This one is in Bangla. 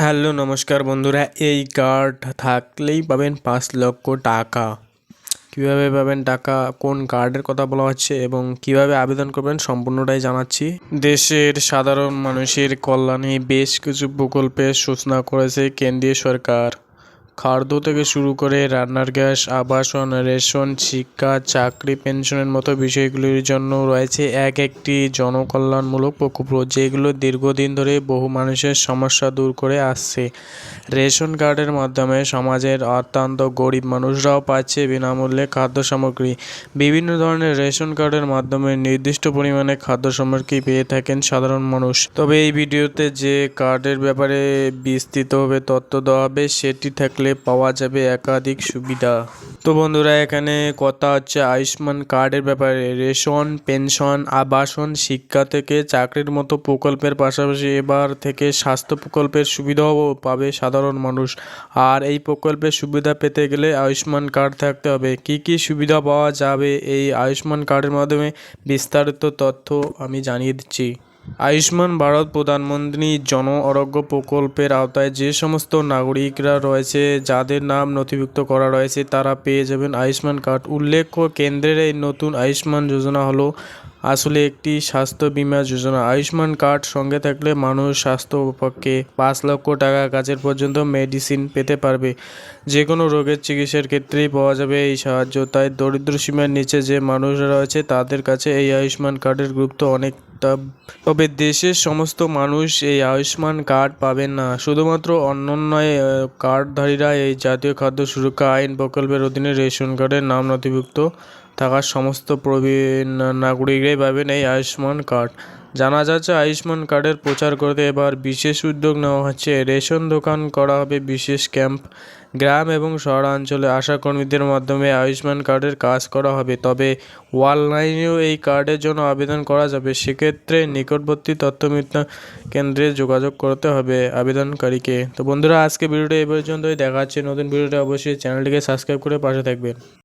হ্যালো, নমস্কার বন্ধুরা। এই কার্ড থাকলেই পাবেন পাঁচ লক্ষ টাকা। কীভাবে পাবেন টাকা, কোন কার্ডের কথা বলা হচ্ছে এবং কীভাবে আবেদন করবেন সম্পূর্ণটাই জানাচ্ছি। দেশের সাধারণ মানুষের কল্যাণে বেশ কিছু প্রকল্পের সূচনা করেছে কেন্দ্রীয় সরকার। খাদ্য থেকে শুরু করে রান্নার গ্যাস, আবাসন, রেশন, শিক্ষা, চাকরি, পেনশনের মতো বিষয়গুলির জন্য রয়েছে এক একটি জনকল্যাণমূলক প্রকল্প, যেগুলো দীর্ঘদিন ধরে বহু মানুষের সমস্যা দূর করে আসছে। রেশন কার্ডের মাধ্যমে সমাজের অত্যন্ত গরিব মানুষরাও পাচ্ছে বিনামূল্যে খাদ্য সামগ্রী বিভিন্ন ধরনের রেশন কার্ডের মাধ্যমে নির্দিষ্ট পরিমাণে খাদ্য সামগ্রী পেয়ে থাকেন সাধারণ মানুষ। তবে এই ভিডিওতে যে কার্ডের ব্যাপারে বিস্তৃতভাবে তথ্য দেওয়া হবে, সেটি থাকলে পাওয়া যাবে একাধিক সুবিধা। তো বন্ধুরা, এখানে কথা হচ্ছে আয়ুষ্মান কার্ডের ব্যাপারে। রেশন, পেনশন, আবাসন, শিক্ষা থেকে চাকরির মতো প্রকল্পের পাশাপাশি এবার থেকে স্বাস্থ্য প্রকল্পের সুবিধাও পাবে সাধারণ মানুষ। আর এই প্রকল্পের সুবিধা পেতে গেলে আয়ুষ্মান কার্ড থাকতে হবে। কি কি সুবিধা পাওয়া যাবে এই আয়ুষ্মান কার্ডের মাধ্যমে বিস্তারিত তথ্য আমি জানিয়ে দিচ্ছি। আয়ুষ্মান ভারত প্রধানমন্ত্রী জন আরোগ্য প্রকল্পের আওতায় যে সমস্ত নাগরিকরা রয়েছে, যাদের নাম নথিভুক্ত করা রয়েছে, তারা পেয়ে যাবেন আয়ুষ্মান কার্ড। উল্লেখ্য, কেন্দ্রের এই নতুন আয়ুষ্মান যোজনা হলো আসলে একটি স্বাস্থ্য বীমা যোজনা। আয়ুষ্মান কার্ড সঙ্গে থাকলে মানুষ স্বাস্থ্য পক্ষে পাঁচ লক্ষ টাকা কাছের পর্যন্ত মেডিসিন পেতে পারবে। যে কোনো রোগের চিকিৎসার ক্ষেত্রেই পাওয়া যাবে এই সাহায্য। তাই দরিদ্র সীমার নিচে যে মানুষরা রয়েছে, তাদের কাছে এই আয়ুষ্মান কার্ডের গুরুত্ব অনেকটা তবে দেশের সমস্ত মানুষ এই আয়ুষ্মান কার্ড পাবেন না। শুধুমাত্র অন্যান্য কার্ডধারীরা এই জাতীয় খাদ্য সুরক্ষা আইন প্রকল্পের অধীনে রেশন কার্ডের নাম নথিভুক্ত থাকা সমস্ত প্রবীণ নাগরিকরাই পাবেন এই আয়ুষ্মান কার্ড। জানা যাচ্ছে, আয়ুষ্মান কার্ডের প্রচার করতে এবার বিশেষ উদ্যোগ নেওয়া হচ্ছে। রেশন দোকান করা হবে বিশেষ ক্যাম্প, গ্রাম এবং শহরাঞ্চলে। আশাকর্মীদের মাধ্যমে আয়ুষ্মান কার্ডের কাজ করা হবে। তবে অনলাইনেও এই কার্ডের জন্য আবেদন করা যাবে। সেক্ষেত্রে নিকটবর্তী তথ্যমিত্র কেন্দ্রে যোগাযোগ করতে হবে আবেদনকারীকে। তো বন্ধুরা আজকে ভিডিওটা এই পর্যন্তই। দেখা যাচ্ছে নতুন ভিডিওটা অবশ্যই চ্যানেলটিকে সাবস্ক্রাইব করে পাশে থাকবেন।